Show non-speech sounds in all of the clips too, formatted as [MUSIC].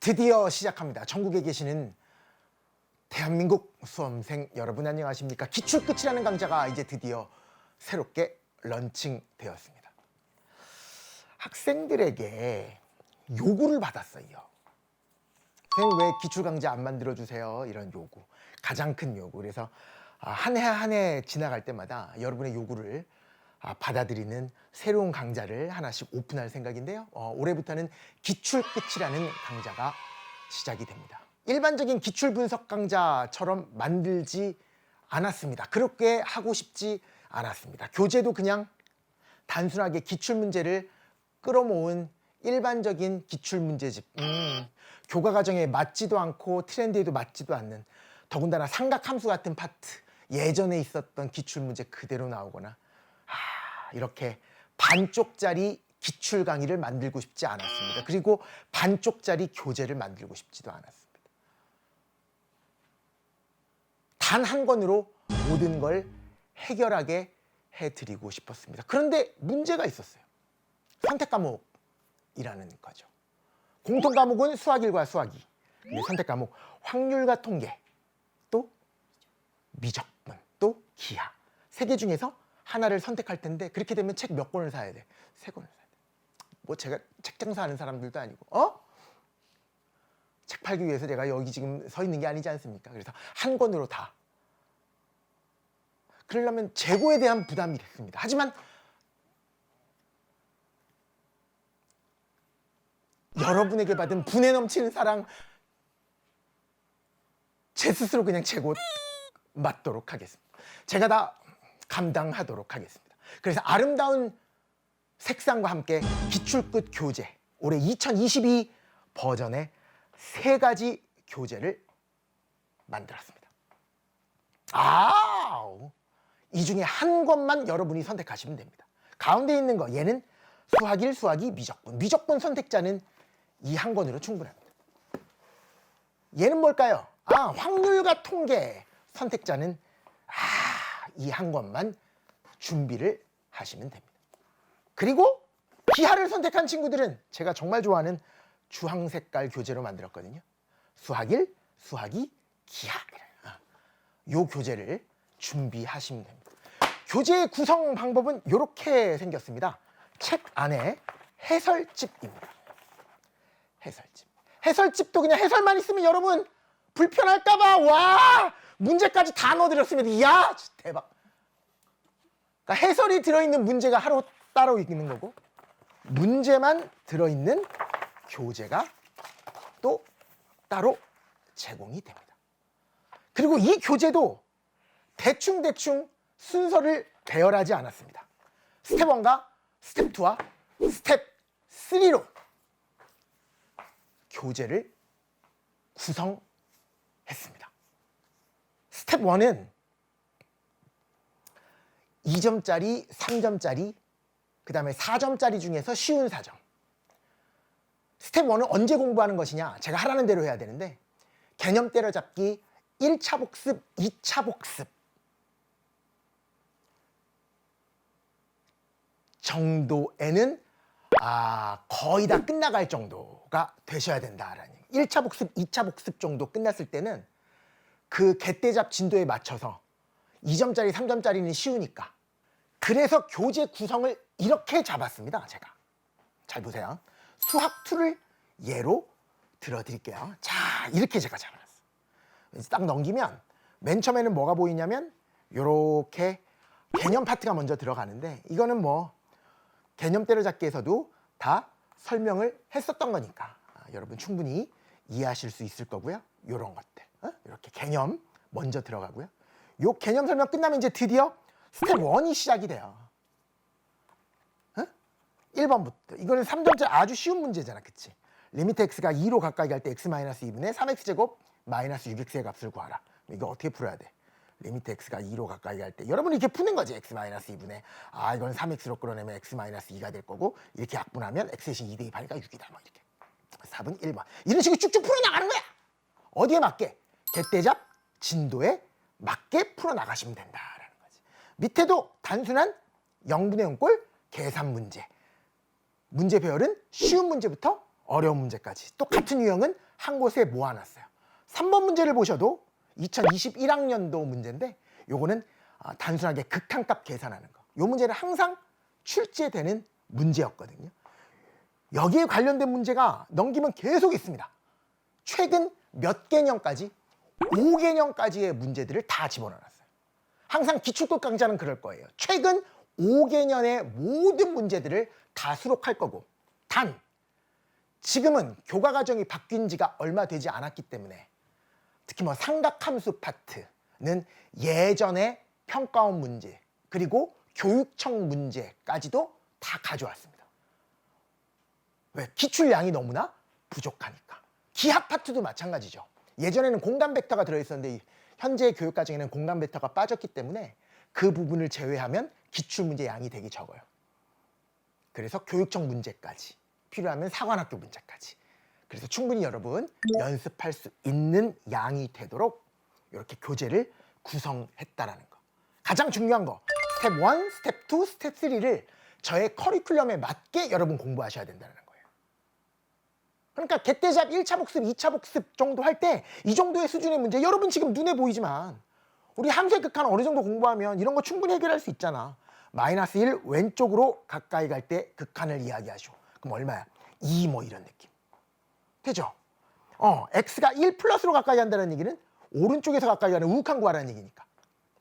드디어 시작합니다. 전국에 계시는 대한민국 수험생 여러분 안녕하십니까? 기출 끝이라는 강좌가 이제 드디어 새롭게 런칭되었습니다. 학생들에게 요구를 받았어요. 선생님 왜 기출 강좌 안 만들어 주세요? 이런 요구. 가장 큰 요구. 그래서 한 해 한 해 지나갈 때마다 여러분의 요구를 아, 받아들이는 새로운 강좌를 하나씩 오픈할 생각인데요. 어, 올해부터는 기출 끝이라는 강좌가 시작이 됩니다. 일반적인 기출 분석 강좌처럼 만들지 않았습니다. 그렇게 하고 싶지 않았습니다. 교재도 그냥 단순하게 기출 문제를 끌어모은 일반적인 기출 문제집. 음, 교과 과정에 맞지도 않고 트렌드에도 맞지도 않는 더군다나 삼각함수 같은 파트 예전에 있었던 기출 문제 그대로 나오거나 아, 이렇게 반쪽짜리 기출 강의를 만들고 싶지 않았습니다. 그리고 반쪽짜리 교재를 만들고 싶지도 않았습니다. 단 한 권으로 모든 걸 해결하게 해드리고 싶었습니다. 그런데 문제가 있었어요. 선택 과목이라는 거죠. 공통 과목은 수학 1과 수학 2. 근데 선택 과목 확률과 통계 또 미적분 또 기하 세 개 중에서 하나를 선택할 텐데 그렇게 되면 책 몇 권을 사야 돼? 세 권을 사야 돼. 뭐 제가 책 장사하는 사람들도 아니고 어? 책 팔기 위해서 제가 여기 지금 서 있는 게 아니지 않습니까? 그래서 한 권으로 다. 그러려면 재고에 대한 부담이 됐습니다. 하지만 여러분에게 받은 분에 넘치는 사랑 제 스스로 그냥 재고 맞도록 하겠습니다. 제가 다 감당하도록 하겠습니다. 그래서 아름다운 색상과 함께 기출끝 교재 올해 2022 버전의 세 가지 교재를 만들었습니다. 아, 이 중에 한 권만 여러분이 선택하시면 됩니다. 가운데 있는 거 얘는 수학 1, 수학 2, 미적분. 미적분 선택자는 이 한 권으로 충분합니다. 얘는 뭘까요? 아, 확률과 통계 선택자는 아, 이한 권만 준비를 하시면 됩니다. 그리고 기하를 선택한 친구들은 제가 정말 좋아하는 주황 색깔 교재로 만들었거든요. 수학 1, 수학 2, 기하. 아, 요 교재를 준비하시면 됩니다. 교재 구성 방법은 이렇게 생겼습니다. 책 안에 해설집입니다. 해설집. 해설집도 그냥 해설만 있으면 여러분 불편할까봐 와 문제까지 다 넣어드렸습니다. 이야 대박. 그러니까 해설이 들어있는 문제가 하루 따로 있는 거고 문제만 들어있는 교재가 또 따로 제공이 됩니다. 그리고 이 교재도 대충대충 순서를 배열하지 않았습니다. 스텝 1과 스텝 2와 스텝 3로 교재를 구성했습니다. 스텝 1은 2점짜리, 3점짜리, 그 다음에 4점짜리 중에서 쉬운 4점. 스텝 1은 언제 공부하는 것이냐? 제가 하라는 대로 해야 되는데, 개념 때려잡기 1차 복습, 2차 복습. 정도에는 아, 거의 다 끝나갈 정도가 되셔야 된다라는 얘기. 1차 복습, 2차 복습 정도 끝났을 때는 그 개떼잡 진도에 맞춰서 2점짜리, 3점짜리는 쉬우니까. 그래서 교재 구성을 이렇게 잡았습니다, 제가. 잘 보세요. 수학 2를 예로 들어드릴게요. 자, 이렇게 제가 잡아놨어요. 딱 넘기면 맨 처음에는 뭐가 보이냐면 요렇게 개념 파트가 먼저 들어가는데 이거는 뭐 개념 때려잡기에서도 다 설명을 했었던 거니까 아, 여러분 충분히 이해하실 수 있을 거고요. 요런 것들 어? 이렇게 개념 먼저 들어가고요. 요 개념 설명 끝나면 이제 드디어 스텝 1이 시작이 돼요. 어? 1번부터 이거는 3점짜리 아주 쉬운 문제잖아, 그치? 리미트 x가 2로 가까이 갈 때 x 마이너스 2분의 3x 제곱 마이너스 6x의 값을 구하라. 이거 어떻게 풀어야 돼? 리미트 x가 2로 가까이 갈 때 여러분이 이렇게 푸는 거지 x 마이너스 2분의 아 이건 3x로 끌어내면 x 마이너스 2가 될 거고 이렇게 약분하면 x 대신 2 대입 하니까 6이다 뭐 이렇게 4분 1번 이런 식으로 쭉쭉 풀어나가는 거야 어디에 맞게 개떼잡 진도에 맞게 풀어나가시면 거지 밑에도 단순한 0분의 0꼴 계산 문제 문제 배열은 쉬운 문제부터 어려운 문제까지 또 같은 유형은 한 곳에 모아놨어요. 3번 문제를 보셔도 2021학년도 문제인데 요거는 아, 단순하게 극한값 계산하는 거. 요 문제는 항상 출제되는 문제였거든요. 여기에 관련된 문제가 넘기면 계속 있습니다. 최근 몇 개년까지 5개년까지의 문제들을 다 집어넣었어요. 항상 기출급 강좌는 그럴 거예요. 최근 5개년의 모든 문제들을 다 수록할 거고 단 지금은 교과 과정이 바뀐 지가 얼마 되지 않았기 때문에 특히 뭐 삼각함수 파트는 예전에 평가원 문제 그리고 교육청 문제까지도 다 가져왔습니다. 왜? 기출량이 너무나 부족하니까. 기하 파트도 마찬가지죠. 예전에는 공간 벡터가 들어있었는데 이 현재 교육 과정에는 공간 벡터가 빠졌기 때문에 그 부분을 제외하면 기출 문제 양이 되게 적어요. 그래서 교육청 문제까지 필요하면 사관학교 문제까지. 그래서 충분히 여러분 연습할 수 있는 양이 되도록 이렇게 교재를 구성했다라는 거. 가장 중요한 거 스텝 1, 스텝 2, 스텝 3를 저의 커리큘럼에 맞게 여러분 공부하셔야 된다는 거예요. 그러니까 개떼잡 1차 복습, 2차 복습 정도 할 때 이 정도의 수준의 문제 여러분 지금 눈에 보이지만 우리 함수의 극한 어느 정도 공부하면 이런 거 충분히 해결할 수 있잖아. 마이너스 1 왼쪽으로 가까이 갈 때 극한을 이야기하시오. 그럼 얼마야? 2 뭐 이런 느낌. 되죠? 어, x가 1 플러스로 가까이 간다는 얘기는 오른쪽에서 가까이 가는 우극한 구하라는 얘기니까.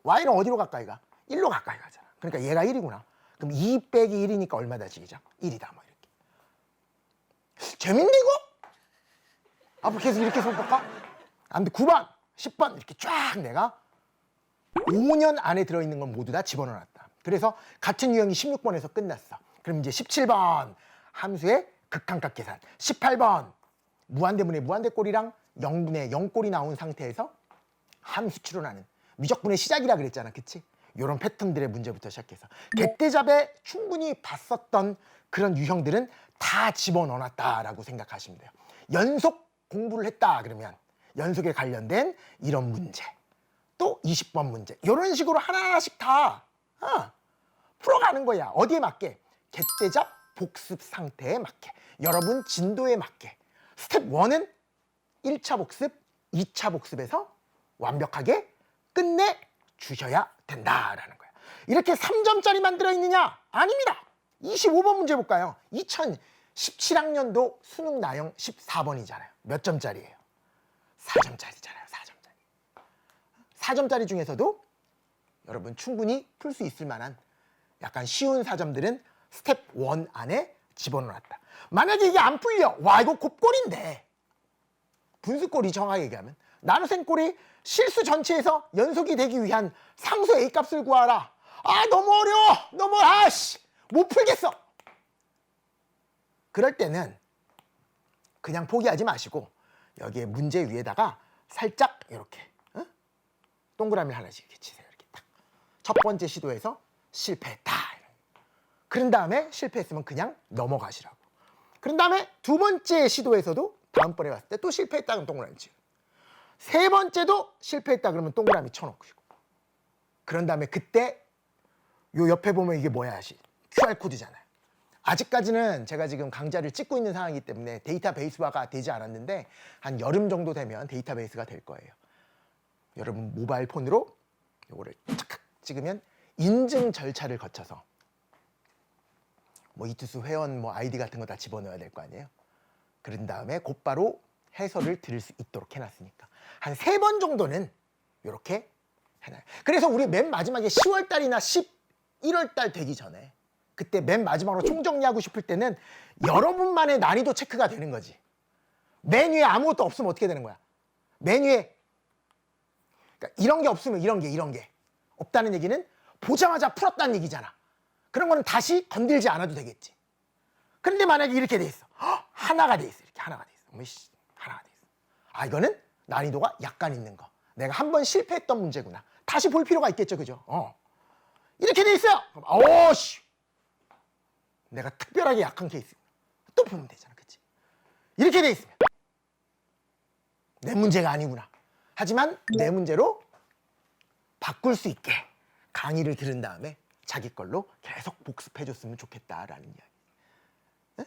y는 어디로 가까이 가? 1로 가까이 가잖아. 그러니까 얘가 1이구나. 그럼 2 빼기 1이니까 얼마다 지기자? 1이다 뭐. 재밌네 이거? 앞으로 계속 이렇게 손 볼까? 안 돼. 9번, 10번 이렇게 쫙 내가 5년 안에 들어있는 건 모두 다 집어넣었다. 그래서 같은 유형이 16번에서 끝났어. 그럼 이제 17번 함수의 극한값 계산. 18번 무한대문의 무한대꼴이랑 0분의 0꼴이 나온 상태에서 함수 추론하는 미적분의 시작이라 그랬잖아. 그치? 요런 패턴들의 문제부터 시작해서 개떼잡에 충분히 봤었던 그런 유형들은 다 집어넣어놨다라고 생각하시면 돼요. 연속 공부를 했다 그러면 연속에 관련된 이런 문제 또 20번 문제 이런 식으로 하나하나씩 다 어, 풀어가는 거야. 어디에 맞게? 개떼잡 복습 상태에 맞게 여러분 진도에 맞게 스텝 1은 1차 복습, 2차 복습에서 완벽하게 끝내 주셔야 된다라는 거야. 이렇게 3점짜리만 들어 있느냐? 아닙니다. 25번 문제 볼까요? 2017학년도 수능 나형 14번이잖아요. 몇 점짜리예요? 4점짜리잖아요. 4점짜리. 4점짜리 중에서도 여러분 충분히 풀 수 있을 만한 약간 쉬운 4점들은 스텝 1 안에 집어넣었다. 만약에 이게 안 풀려. 와 이거 곱골인데. 분수꼴이 정확하게 얘기하면 나눗셈 꼴이 실수 전체에서 연속이 되기 위한 상수 A 값을 구하라. 아 너무 어려워. 너무 아씨 못 풀겠어. 그럴 때는 그냥 포기하지 마시고 여기에 문제 위에다가 살짝 이렇게 어? 동그라미 하나씩 이렇게 치세요. 이렇게 딱. 첫 번째 시도에서 실패했다. 그런 다음에 실패했으면 그냥 넘어가시라고. 그런 다음에 두 번째 시도에서도 다음번에 왔을 때 또 실패했다 그러면 동그라미 치고 세 번째도 실패했다 그러면 동그라미 쳐놓으시고 그런 다음에 그때 요 옆에 보면 이게 뭐야 하시 QR코드잖아요. 아직까지는 제가 지금 강좌를 찍고 있는 상황이기 때문에 데이터베이스화가 되지 않았는데 한 여름 정도 되면 데이터베이스가 될 거예요. 여러분 모바일 폰으로 요거를 착 찍으면 인증 절차를 거쳐서 뭐 이투스 회원 뭐 아이디 같은 거 다 집어넣어야 될 거 아니에요. 그런 다음에 곧바로 해설을 들을 수 있도록 해놨으니까 한 세 번 정도는 이렇게 해놔요. 그래서 우리 맨 마지막에 10월 달이나 11월 달 되기 전에 그때 맨 마지막으로 총정리하고 싶을 때는 여러분만의 난이도 체크가 되는 거지. 메뉴에 아무것도 없으면 어떻게 되는 거야? 메뉴에 그러니까 이런 게 없으면 이런 게 이런 게 없다는 얘기는 보자마자 풀었다는 얘기잖아. 그런 거는 다시 건들지 않아도 되겠지. 그런데 만약에 이렇게 돼 있어. 헉, 하나가 돼 있어. 이렇게 하나가 돼 있어. 뭐, 씨, 하나가 돼 있어. 아, 이거는 난이도가 약간 있는 거. 내가 한 번 실패했던 문제구나. 다시 볼 필요가 있겠죠. 그죠? 어. 이렇게 돼 있어요. 오, 씨. 내가 특별하게 약한 케이스. 또 보면 되잖아. 그치? 이렇게 돼 있으면. 내 문제가 아니구나. 하지만 내 문제로 바꿀 수 있게 강의를 들은 다음에 자기 걸로 계속 복습해 줬으면 좋겠다라는 이야기. 네?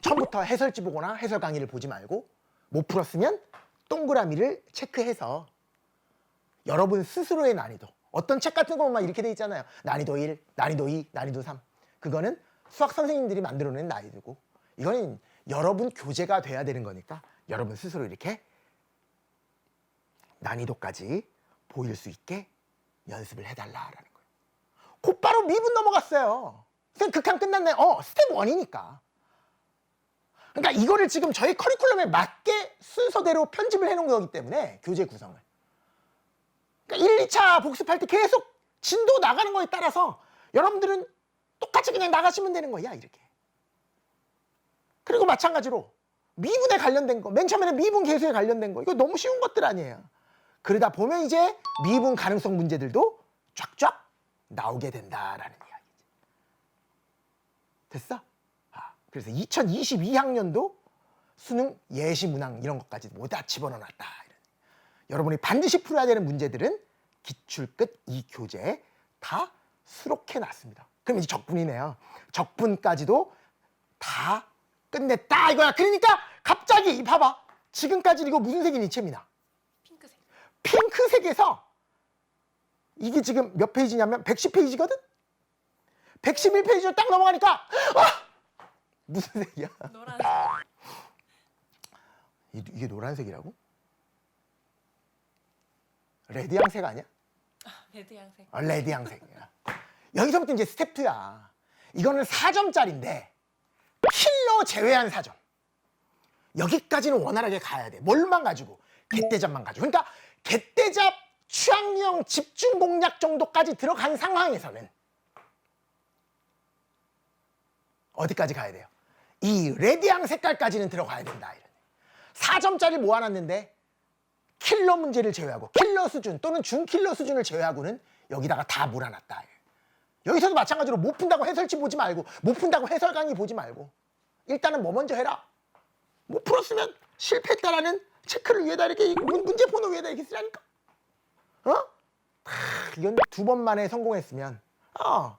처음부터 해설지 보거나 해설 강의를 보지 말고 못 풀었으면 동그라미를 체크해서 여러분 스스로의 난이도 어떤 책 같은 거 보면 이렇게 돼 있잖아요. 난이도 1, 난이도 2, 난이도 3 그거는 수학 선생님들이 만들어낸 난이도고 이거는 여러분 교재가 돼야 되는 거니까 여러분 스스로 이렇게 난이도까지 보일 수 있게 연습을 해달라라는 거예요. 곧바로 미분 넘어갔어요. 선생님 극한 끝났네. 어 스텝 1이니까. 그러니까 이거를 지금 저희 커리큘럼에 맞게 순서대로 편집을 해놓은 거기 때문에 교재 구성을 그러니까 1, 2차 복습할 때 계속 진도 나가는 거에 따라서 여러분들은 똑같이 그냥 나가시면 되는 거야 이렇게 그리고 마찬가지로 미분에 관련된 거 맨 처음에는 미분 계수에 관련된 거 이거 너무 쉬운 것들 아니에요 그러다 보면 이제 미분 가능성 문제들도 쫙쫙 나오게 된다라는 이야기지 됐어? 아, 그래서 2022학년도 수능 예시 문항 이런 것까지 모두 다 이런. 여러분이 반드시 풀어야 되는 문제들은 기출 끝 이 교재에 다 수록해 놨습니다. 그럼 이제 적분이네요. 적분까지도 다 끝냈다 이거야. 그러니까 갑자기 이 봐봐. 지금까지 이거 무슨 색이니 채민아? 핑크색. 핑크색에서 이게 지금 몇 페이지냐면 110페이지거든? 111페이지로 딱 넘어가니까 아! 무슨 색이야? 노란색. 이- 이게 노란색이라고? 레드 양색 아니야? 레드 양색. 어, 레드 양색이야. 여기서부터 이제 스텝 2야. 이거는 4점짜리인데 킬러 제외한 4점. 여기까지는 원활하게 가야 돼. 뭘만 가지고? 개대잡만 가지고. 그러니까 개대잡 취향형 집중 공략 정도까지 들어간 상황에서는 어디까지 가야 돼요? 이 레드양 색깔까지는 들어가야 된다. 이런. 4점짜리 모아놨는데 킬러 문제를 제외하고 킬러 수준 또는 중킬러 수준을 제외하고는 여기다가 다 몰아놨다. 여기서도 마찬가지로 못 푼다고 해설지 보지 말고 못 푼다고 해설 강의 보지 말고 일단은 뭐 먼저 해라. 못 풀었으면 실패했다라는 체크를 위에다 이렇게 문- 문제 번호 위에다 이렇게 쓰라니까. 어? 아, 이건 두 번 만에 성공했으면 어,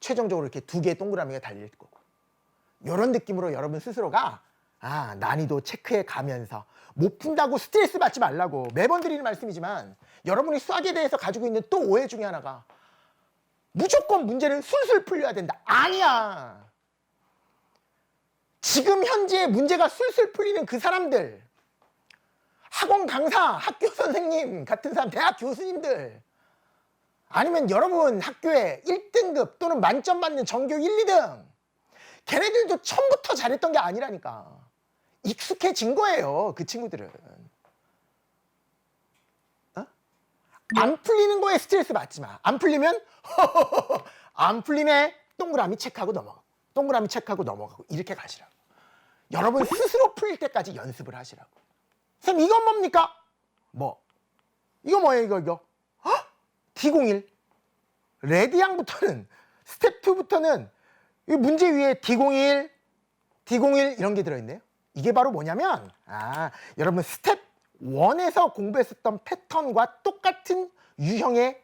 최종적으로 이렇게 두 개의 동그라미가 달릴 거고. 이런 느낌으로 여러분 스스로가 아, 난이도 체크해 가면서 못 푼다고 스트레스 받지 말라고 매번 드리는 말씀이지만 여러분이 수학에 대해서 가지고 있는 또 오해 중에 하나가 무조건 문제는 술술 풀려야 된다. 아니야. 지금 현재 문제가 술술 풀리는 그 사람들 학원 강사, 학교 선생님 같은 사람, 대학 교수님들 아니면 여러분 학교에 1등급 또는 만점 받는 전교 1, 2등 걔네들도 처음부터 잘했던 게 아니라니까. 익숙해진 거예요, 그 친구들은. 어? 안 풀리는 거에 스트레스 받지 마. 안 풀리면 [LAUGHS] 안 풀리네. 동그라미 체크하고 넘어가고. 동그라미 체크하고 넘어가고. 이렇게 가시라고. 여러분 스스로 풀릴 때까지 연습을 하시라고. 선생님 이건 뭡니까? 뭐? 이거 뭐예요, 이거 이거? 헉! D01. 레드양부터는 스텝 2부터는 이 문제 위에 D01, D01 이런 게 들어있네요. 이게 바로 뭐냐면 아 여러분 스텝 1에서 공부했었던 패턴과 똑같은 유형의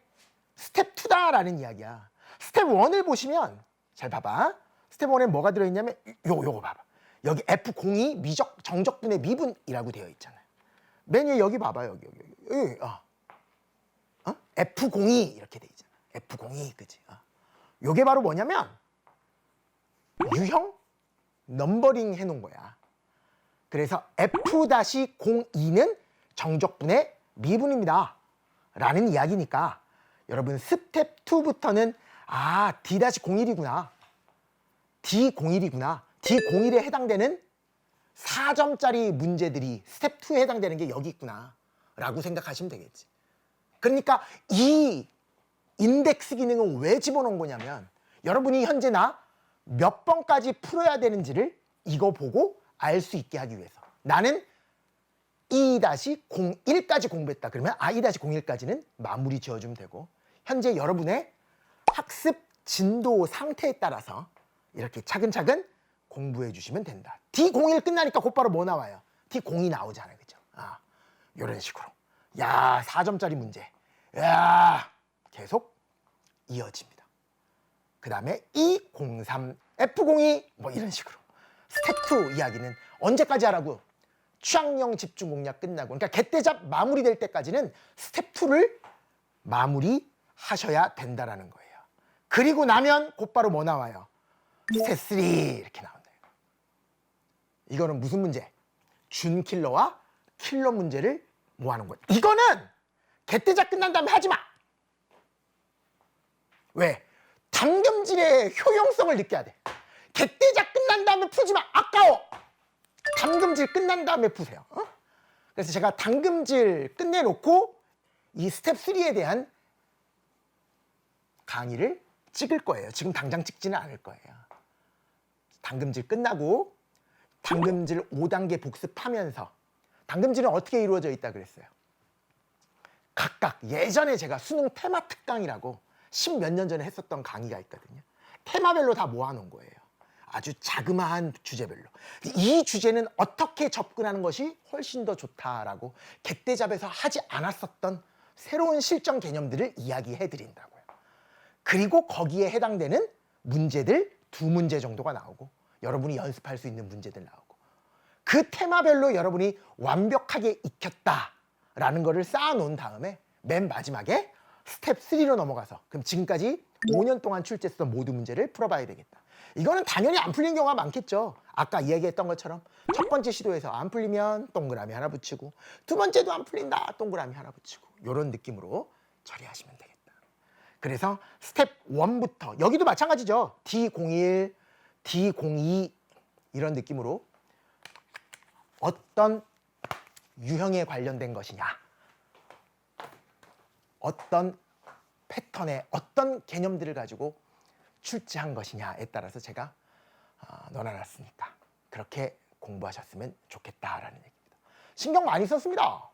스텝 2다라는 이야기야. 스텝 1을 보시면 잘 봐봐. 스텝 1에 뭐가 들어있냐면 요거 요거 봐봐. 여기 F02 미적 정적분의 미분이라고 되어 있잖아요. 맨 위에 여기 봐봐 여기 여기 여기, 여기 어. 어? F02 이렇게 돼 있잖아. F02 그지? 어. 요게 바로 뭐냐면 유형 넘버링 해놓은 거야. 그래서 F-02는 정적분의 미분입니다. 라는 이야기니까 여러분 스텝 2부터는 아 D-01이구나. D01이구나. D01에 해당되는 4점짜리 문제들이 스텝 2에 해당되는 게 여기 있구나. 라고 생각하시면 되겠지. 그러니까 이 인덱스 기능은 왜 집어넣은 거냐면 여러분이 현재 나 몇 번까지 풀어야 되는지를 이거 보고 알 수 있게 하기 위해서. 나는 2-01까지 공부했다. 그러면 아 2-01까지는 마무리 지어주면 되고 현재 여러분의 학습 진도 상태에 따라서 이렇게 차근차근 공부해 주시면 된다. D01 끝나니까 곧바로 뭐 나와요? D02 나오잖아요. 그죠? 아, 이런 식으로. 야 4점짜리 문제. 야 계속 이어집니다. 그 다음에 203, F02 뭐 이런 식으로 2 이야기는 언제까지 하라고? 취향형 집중 공략 끝나고 그러니까 개떼잡 마무리될 때까지는 스텝 2를 마무리하셔야 된다라는 거예요. 그리고 나면 곧바로 뭐 나와요? 3 이렇게 나온다. 이거는 무슨 문제? 준킬러와 킬러 문제를 모아놓은 거예요. 이거는 개떼잡 끝난 다음에 하지 마. 왜? 담금질의 효용성을 느껴야 돼. 개떼잡 끝난 다음에 풀지 마. 아까워. 담금질 끝난 다음에 푸세요. 어? 그래서 제가 담금질 끝내놓고 이 스텝 3에 대한 강의를 찍을 거예요. 지금 당장 찍지는 않을 거예요. 당금질 끝나고 당금질 5단계 복습하면서 당금질은 어떻게 이루어져 있다 그랬어요. 각각 예전에 제가 수능 테마 특강이라고 십 몇 년 전에 했었던 강의가 있거든요. 테마별로 다 모아놓은 거예요. 아주 자그마한 주제별로. 이 주제는 어떻게 접근하는 것이 훨씬 더 좋다라고 개떼잡에서 하지 않았었던 새로운 실전 개념들을 이야기해 드린다고요. 그리고 거기에 해당되는 문제들 두 문제 정도가 나오고 여러분이 연습할 수 있는 문제들 나오고 그 테마별로 여러분이 완벽하게 익혔다라는 거를 쌓아놓은 다음에 맨 마지막에 스텝 3로 넘어가서 그럼 지금까지 5년 동안 출제했던 모두 문제를 풀어봐야 되겠다. 이거는 당연히 안 풀린 경우가 많겠죠. 아까 이야기했던 것처럼 첫 번째 시도에서 안 풀리면 동그라미 하나 붙이고 두 번째도 안 풀린다 동그라미 하나 붙이고 이런 느낌으로 처리하시면 되겠다. 그래서 스텝 1부터 여기도 마찬가지죠. D01, D02 이런 느낌으로 어떤 유형에 관련된 것이냐 어떤 패턴의 어떤 개념들을 가지고 출제한 것이냐에 따라서 제가 어, 넣어놨으니까 그렇게 공부하셨으면 좋겠다라는 얘기입니다. 신경 많이 썼습니다.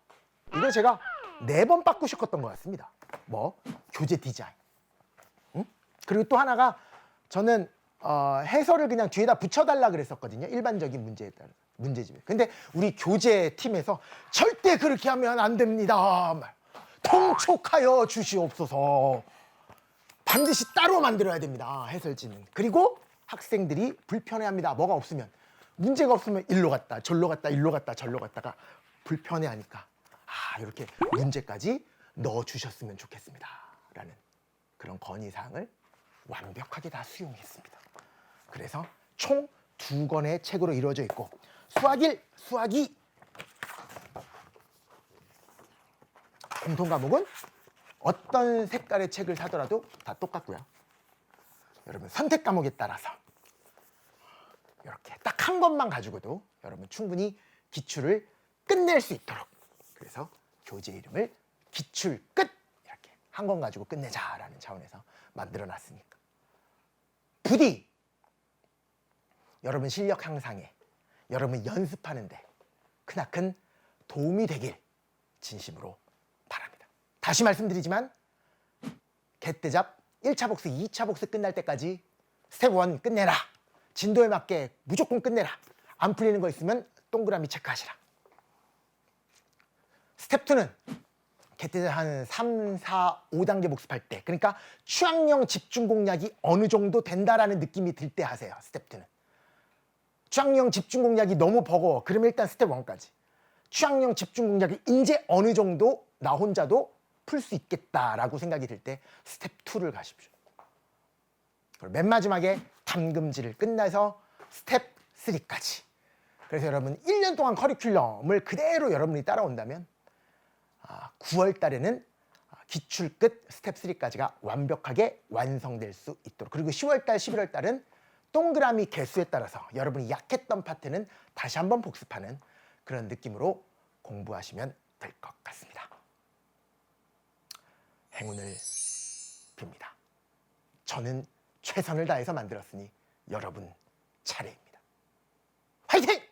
이거 제가 네 번 바꾸셨던 것 같습니다. 뭐 교재 디자인. 응? 그리고 또 하나가 저는 어, 해설을 그냥 뒤에다 붙여달라 그랬었거든요. 일반적인 문제에 따라 문제집에. 근데 우리 교재 팀에서 절대 그렇게 하면 안 됩니다. 말. 통촉하여 주시옵소서. 반드시 따로 만들어야 됩니다. 해설지는. 그리고 학생들이 불편해합니다. 뭐가 없으면 문제가 없으면 일로 갔다 절로 갔다 일로 갔다 절로 갔다가 불편해하니까 아 이렇게 문제까지 넣어 주셨으면 좋겠습니다. 라는 그런 건의 사항을 완벽하게 다 수용했습니다. 그래서 총 두 권의 책으로 이루어져 있고 수학 1, 수학 2 공통 과목은 어떤 색깔의 책을 사더라도 다 똑같고요. 여러분 선택 과목에 따라서 이렇게 딱 한 것만 가지고도 여러분 충분히 기출을 끝낼 수 있도록. 그래서 교재 이름을 기출 끝! 이렇게 한 권 가지고 끝내자라는 차원에서 만들어 놨으니까. 부디 여러분 실력 향상에 여러분 연습하는데 크나큰 도움이 되길 진심으로 다. 다시 말씀드리지만 개떼잡 1차 복수, 2차 복수 끝날 때까지 스텝 1 끝내라. 진도에 맞게 무조건 끝내라. 안 풀리는 거 있으면 동그라미 체크하시라. 스텝 2는 개떼잡 한 3, 4, 5단계 복습할 때 그러니까 취향형 집중 공략이 어느 정도 된다라는 느낌이 들 때 하세요. 스텝 2는. 취향형 집중 공략이 너무 버거워. 그러면 일단 스텝 1까지. 취향형 집중 공략이 이제 어느 정도 나 혼자도 풀 수 있겠다라고 생각이 들 때 스텝 2를 가십시오. 그리고 맨 마지막에 담금질을 끝나서 스텝 3까지. 그래서 여러분 1년 동안 커리큘럼을 그대로 여러분이 따라온다면 9월 달에는 아, 기출 끝 스텝 3까지가 완벽하게 완성될 수 있도록 그리고 10월 달, 11월 달은 동그라미 개수에 따라서 여러분이 약했던 파트는 다시 한번 복습하는 그런 느낌으로 공부하시면 될 것 같습니다. 행운을 빕니다. 저는 최선을 다해서 만들었으니 여러분 차례입니다. 화이팅!